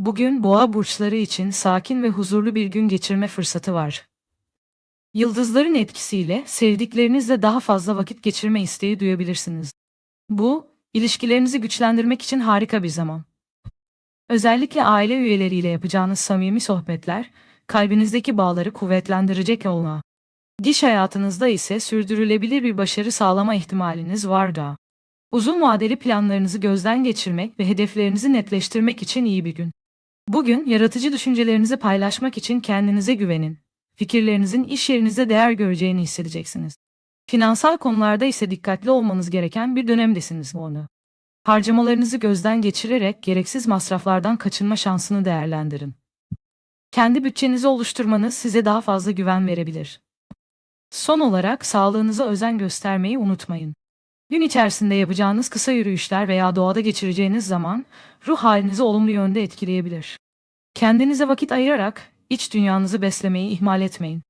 Bugün boğa burçları için sakin ve huzurlu bir gün geçirme fırsatı var. Yıldızların etkisiyle sevdiklerinizle daha fazla vakit geçirme isteği duyabilirsiniz. Bu, ilişkilerinizi güçlendirmek için harika bir zaman. Özellikle aile üyeleriyle yapacağınız samimi sohbetler, kalbinizdeki bağları kuvvetlendirecek olma. Diş hayatınızda ise sürdürülebilir bir başarı sağlama ihtimaliniz var da. Uzun vadeli planlarınızı gözden geçirmek ve hedeflerinizi netleştirmek için iyi bir gün. Bugün yaratıcı düşüncelerinizi paylaşmak için kendinize güvenin. Fikirlerinizin iş yerinizde değer göreceğini hissedeceksiniz. Finansal konularda ise dikkatli olmanız gereken bir dönemdesiniz onu. Harcamalarınızı gözden geçirerek gereksiz masraflardan kaçınma şansını değerlendirin. Kendi bütçenizi oluşturmanız size daha fazla güven verebilir. Son olarak sağlığınıza özen göstermeyi unutmayın. Gün içerisinde yapacağınız kısa yürüyüşler veya doğada geçireceğiniz zaman ruh halinizi olumlu yönde etkileyebilir. Kendinize vakit ayırarak iç dünyanızı beslemeyi ihmal etmeyin.